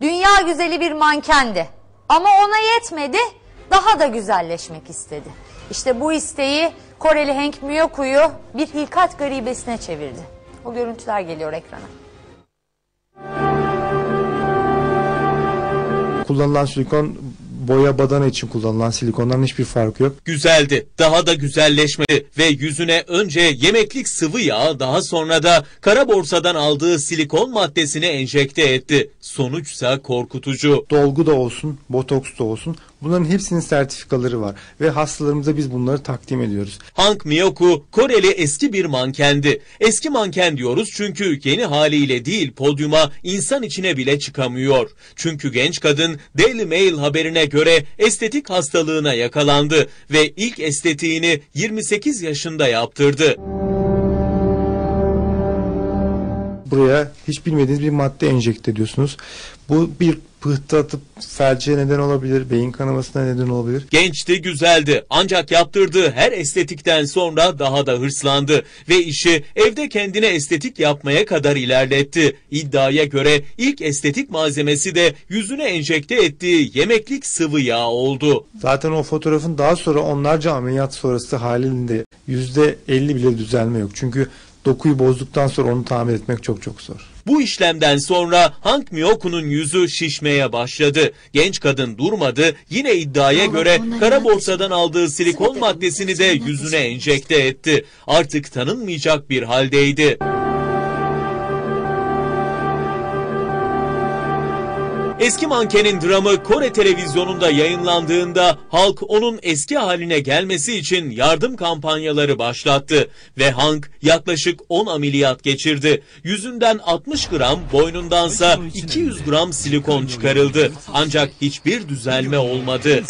Dünya güzeli bir mankendi. Ama ona yetmedi, daha da güzelleşmek istedi. İşte bu isteği Koreli Hank Myoku'yu bir hilkat garibesine çevirdi. O görüntüler geliyor ekrana. Kullanılan silikon boya badana için kullanılan silikondan hiçbir farkı yok. Güzeldi, daha da güzelleşmedi ve yüzüne önce yemeklik sıvı yağ daha sonra da kara borsadan aldığı silikon maddesini enjekte etti. Sonuçsa korkutucu. Dolgu da olsun, botoks da olsun bunların hepsinin sertifikaları var ve hastalarımıza biz bunları takdim ediyoruz. Hank Miyoku Koreli eski bir mankendi. Eski manken diyoruz çünkü yeni haliyle değil podyuma insan içine bile çıkamıyor. Çünkü genç kadın Daily Mail haberine göre estetik hastalığına yakalandı ve ilk estetiğini 28 yaşında yaptırdı. Buraya hiç bilmediğiniz bir madde enjekte ediyorsunuz. Bu bir pıhtı atıp felce neden olabilir, beyin kanamasına neden olabilir. Gençti, güzeldi. Ancak yaptırdığı her estetikten sonra daha da hırslandı ve işi evde kendine estetik yapmaya kadar ilerletti. İddiaya göre ilk estetik malzemesi de yüzüne enjekte ettiği yemeklik sıvı yağ oldu. Zaten o fotoğrafın daha sonra onlarca ameliyat sonrası halinde %50 bile düzelme yok. Çünkü dokuyu bozduktan sonra onu tamir etmek çok çok zor. Bu işlemden sonra Hank Miyoku'nun yüzü şişmeye başladı. Genç kadın durmadı. Yine iddiaya göre kara borsadan aldığı silikon maddesini de yüzüne enjekte etti. Artık tanınmayacak bir haldeydi. Eski mankenin dramı Kore televizyonunda yayınlandığında halk onun eski haline gelmesi için yardım kampanyaları başlattı ve Hank yaklaşık 10 ameliyat geçirdi. Yüzünden 60 gram, boynundansa 200 gram silikon çıkarıldı. Ancak hiçbir düzelme olmadı.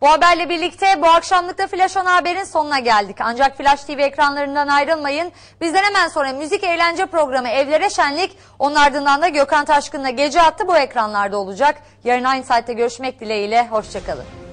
Bu haberle birlikte bu akşamlıkta Flash Ana Haber'in sonuna geldik. Ancak Flash TV ekranlarından ayrılmayın. Bizden hemen sonra müzik eğlence programı Evlere Şenlik, onun ardından da Gökhan Taşkın'la Gece Attı bu ekranlarda olacak. Yarın aynı saatte görüşmek dileğiyle, hoşçakalın.